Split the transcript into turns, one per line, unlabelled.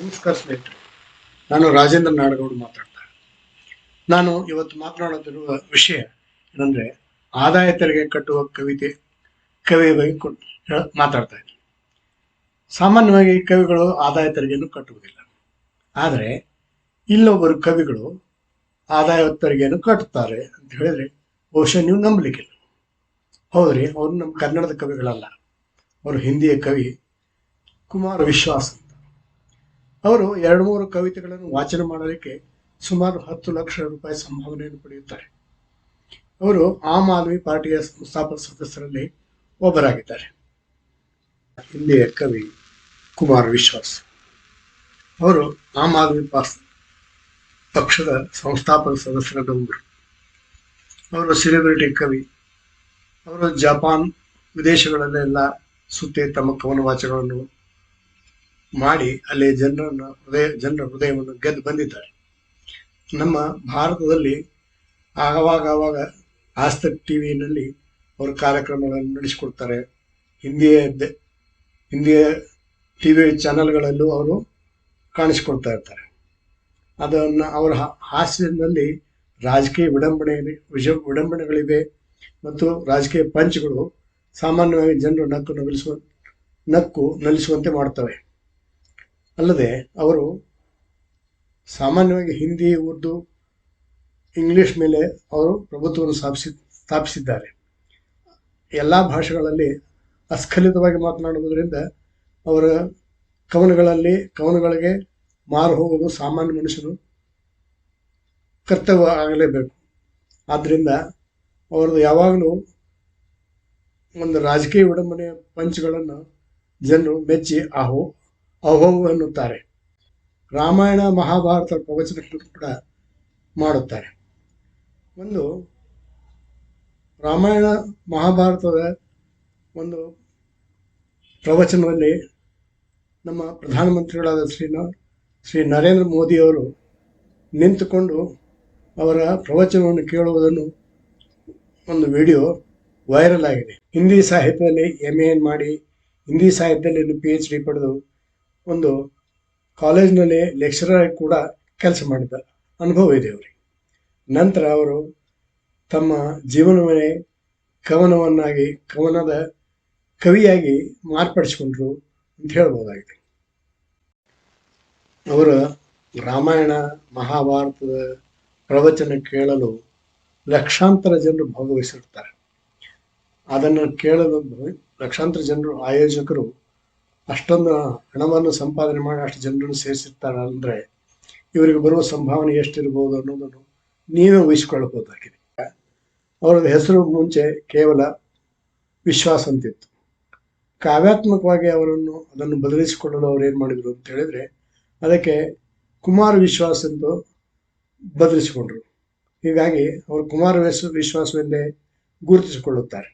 ನಮಸ್ಕಾರ ಸ್ನೇಹಿತರೆ. ನಾನು ರಾಜೇಂದ್ರ ನಾಡಗೌಡ ಮಾತಾಡ್ತಾ ನಾನು ಇವತ್ತು ಮಾತನಾಡುತ್ತಿರುವ ವಿಷಯ ಏನಂದ್ರೆ ಆದಾಯ ತೆರಿಗೆ ಕಟ್ಟುವ ಕವಿತೆ ಕವಿಯ ಬಗ್ಗೆ ಮಾತಾಡ್ತಾ ಇದ್ದೀನಿ ಸಾಮಾನ್ಯವಾಗಿ ಕವಿಗಳು ಆದಾಯ ತೆರಿಗೆಯನ್ನು ಕಟ್ಟುವುದಿಲ್ಲ. ಆದರೆ ಇಲ್ಲೊಬ್ಬರು ಕವಿಗಳು ಆದಾಯ ತೆರಿಗೆಯನ್ನು ಕಟ್ಟುತ್ತಾರೆ ಅಂತ ಹೇಳಿದ್ರೆ ಬಹುಶಃ ನೀವು ನಂಬಲಿಕ್ಕಿಲ್ಲ. ಹೌದ್ರಿ ಅವರು ನಮ್ಮ ಕನ್ನಡದ ಕವಿಗಳಲ್ಲ. ಅವರು ಹಿಂದಿಯ ಕವಿ ಕುಮಾರ ವಿಶ್ವಾಸ್ ಅವರು ಎರಡು ಮೂರು ಕವಿತೆಗಳನ್ನು ವಾಚನ ಮಾಡಲಿಕ್ಕೆ ಸುಮಾರು ಹತ್ತು ಲಕ್ಷ ರೂಪಾಯಿ ಸಂಭಾವನೆಯನ್ನು ಪಡೆಯುತ್ತಾರೆ. ಅವರು ಆಮ್ ಆದ್ಮಿ ಪಾರ್ಟಿಯ ಸಂಸ್ಥಾಪಕ ಸದಸ್ಯರಲ್ಲಿ ಒಬ್ಬರಾಗಿದ್ದಾರೆ. ಹಿಂದಿಯ ಕವಿ ಕುಮಾರ್ ವಿಶ್ವಾಸ್. ಅವರು ಆಮ್ ಆದ್ಮಿ ಪಾಸ್ ಪಕ್ಷದ ಸಂಸ್ಥಾಪಕ ಸದಸ್ಯರಲ್ಲಿ ಒಬ್ಬರು ಅವರು ಸೆಲೆಬ್ರಿಟಿ ಕವಿ. ಅವರು ಜಪಾನ್ ವಿದೇಶಗಳಲ್ಲೆಲ್ಲ ಸುತ್ತಿ ತಮ್ಮ ಕವನ ವಾಚನಗಳನ್ನು ಮಾಡಿ ಅಲ್ಲಿ ಜನರನ್ನು ಹೃದಯ, ಜನರ ಹೃದಯವನ್ನು ಗೆದ್ದು ಬಂದಿದ್ದಾರೆ. ನಮ್ಮ ಭಾರತದಲ್ಲಿ ಆವಾಗ ಆವಾಗ ಆಸ್ತಕ್ ಟಿ ವಿನಲ್ಲಿ ಅವರು ಕಾರ್ಯಕ್ರಮಗಳನ್ನು ನಡೆಸಿಕೊಡ್ತಾರೆ. ಹಿಂದಿಯ ಹಿಂದಿಯ ಟಿ ವಿ ಚಾನಲ್ಗಳಲ್ಲೂ ಅವರು ಕಾಣಿಸ್ಕೊಳ್ತಾ ಇರ್ತಾರೆ. ಅದನ್ನು ಅವರ ಹಾಸ್ಯದಲ್ಲಿ ರಾಜಕೀಯ ವಿಡಂಬಣೆ ವಿಜ ವಿಡಂಬಣೆಗಳಿವೆ ಮತ್ತು ರಾಜಕೀಯ ಪಂಚ್ಗಳು ಸಾಮಾನ್ಯವಾಗಿ ಜನರು ನಕ್ಕು ನಗಲಿಸುವ ನಕ್ಕು ನಲಿಸುವಂತೆ ಮಾಡ್ತವೆ. ಅಲ್ಲದೆ ಅವರು ಸಾಮಾನ್ಯವಾಗಿ ಹಿಂದಿ, ಉರ್ದು, ಇಂಗ್ಲಿಷ್ ಮೇಲೆ ಅವರು ಪ್ರಭುತ್ವವನ್ನು ಸ್ಥಾಪಿಸಿ, ಸ್ಥಾಪಿಸಿದ್ದಾರೆ. ಎಲ್ಲ ಭಾಷೆಗಳಲ್ಲಿ ಅಸ್ಖಲಿತವಾಗಿ ಮಾತನಾಡುವುದರಿಂದ ಅವರ ಕವನಗಳಲ್ಲಿ, ಕವನಗಳಿಗೆ ಮಾರು ಹೋಗುವುದು ಸಾಮಾನ್ಯ ಮನುಷ್ಯರು ಕರ್ತವ್ಯ ಆಗಲೇಬೇಕು. ಆದ್ದರಿಂದ ಅವ್ರದ್ದು ಯಾವಾಗಲೂ ಒಂದು ರಾಜಕೀಯ ವಿಡಂಬನೆಯ ಪಂಚ್ಗಳನ್ನು ಜನರು ಮೆಚ್ಚಿ ಅಹೋ ಎನ್ನುತ್ತಾರೆ ರಾಮಾಯಣ ಮಹಾಭಾರತ ಪ್ರವಚನಗಳನ್ನು ಕೂಡ ಮಾಡುತ್ತಾರೆ. ಒಂದು ರಾಮಾಯಣ, ಮಹಾಭಾರತದ ಒಂದು ಪ್ರವಚನದಲ್ಲಿ ನಮ್ಮ ಪ್ರಧಾನಮಂತ್ರಿಗಳಾದ ಶ್ರೀ ಶ್ರೀ ನರೇಂದ್ರ ಮೋದಿಯವರು ನಿಂತುಕೊಂಡು ಅವರ ಪ್ರವಚನವನ್ನು ಕೇಳುವುದನ್ನು ಒಂದು ವಿಡಿಯೋ ವೈರಲ್ ಆಗಿದೆ. ಹಿಂದಿ ಸಾಹಿತ್ಯದಲ್ಲಿ ಎಂ ಎನ್ ಮಾಡಿ ಹಿಂದಿ ಸಾಹಿತ್ಯದಲ್ಲಿ ಪಿ ಎಚ್ ಡಿ ಪಡೆದು ಒಂದು ಕಾಲೇಜ್ನಲ್ಲಿ ಲೆಕ್ಚರರ್ ಕೂಡ ಕೆಲಸ ಮಾಡಿದ ಅನುಭವ ಇದೆ ಅವರಿಗೆ. ನಂತರ ಅವರು ತಮ್ಮ ಜೀವನವನ್ನೇ ಕವನವನ್ನಾಗಿ, ಕವನದ ಕವಿಯಾಗಿ ಮಾರ್ಪಡಿಸಿಕೊಂಡ್ರು ಅಂತ ಹೇಳ್ಬೋದಾಗಿದೆ. ಅವರ ರಾಮಾಯಣ, ಮಹಾಭಾರತದ ಪ್ರವಚನ ಕೇಳಲು ಲಕ್ಷಾಂತರ ಜನರು ಭಾಗವಹಿಸಿರ್ತಾರೆ. ಅದನ್ನು ಕೇಳಲು ಲಕ್ಷಾಂತರ ಜನರು ಆಯೋಜಕರು ಅಷ್ಟೊಂದು ಹಣವನ್ನು ಸಂಪಾದನೆ ಮಾಡಿ ಅಷ್ಟು ಜನರನ್ನು ಸೇರಿಸಿರ್ತಾರೆ ಅಂದರೆ ಇವರಿಗೆ ಬರುವ ಸಂಭಾವನೆ ಎಷ್ಟಿರ್ಬೋದು ಅನ್ನೋದನ್ನು ನೀವೇ ಉಹಿಸಿಕೊಳ್ಳಬಹುದಾಗಿದೆ ಅವರದ ಹೆಸರು ಮುಂಚೆ ಕೇವಲ ವಿಶ್ವಾಸ ಅಂತಿತ್ತು. ಕಾವ್ಯಾತ್ಮಕವಾಗಿ ಅವರನ್ನು ಅದನ್ನು ಬದಲಿಸಿಕೊಳ್ಳಲು ಅವ್ರು ಏನು ಮಾಡಿದರು ಅಂತ ಹೇಳಿದ್ರೆ ಅದಕ್ಕೆ ಕುಮಾರ ವಿಶ್ವಾಸ ಎಂದು ಬದಲಿಸಿಕೊಂಡ್ರು. ಹೀಗಾಗಿ ಅವರು ಕುಮಾರ ವಿಶ್ವ ವಿಶ್ವಾಸವೆಂದೇ ಗುರುತಿಸಿಕೊಳ್ಳುತ್ತಾರೆ.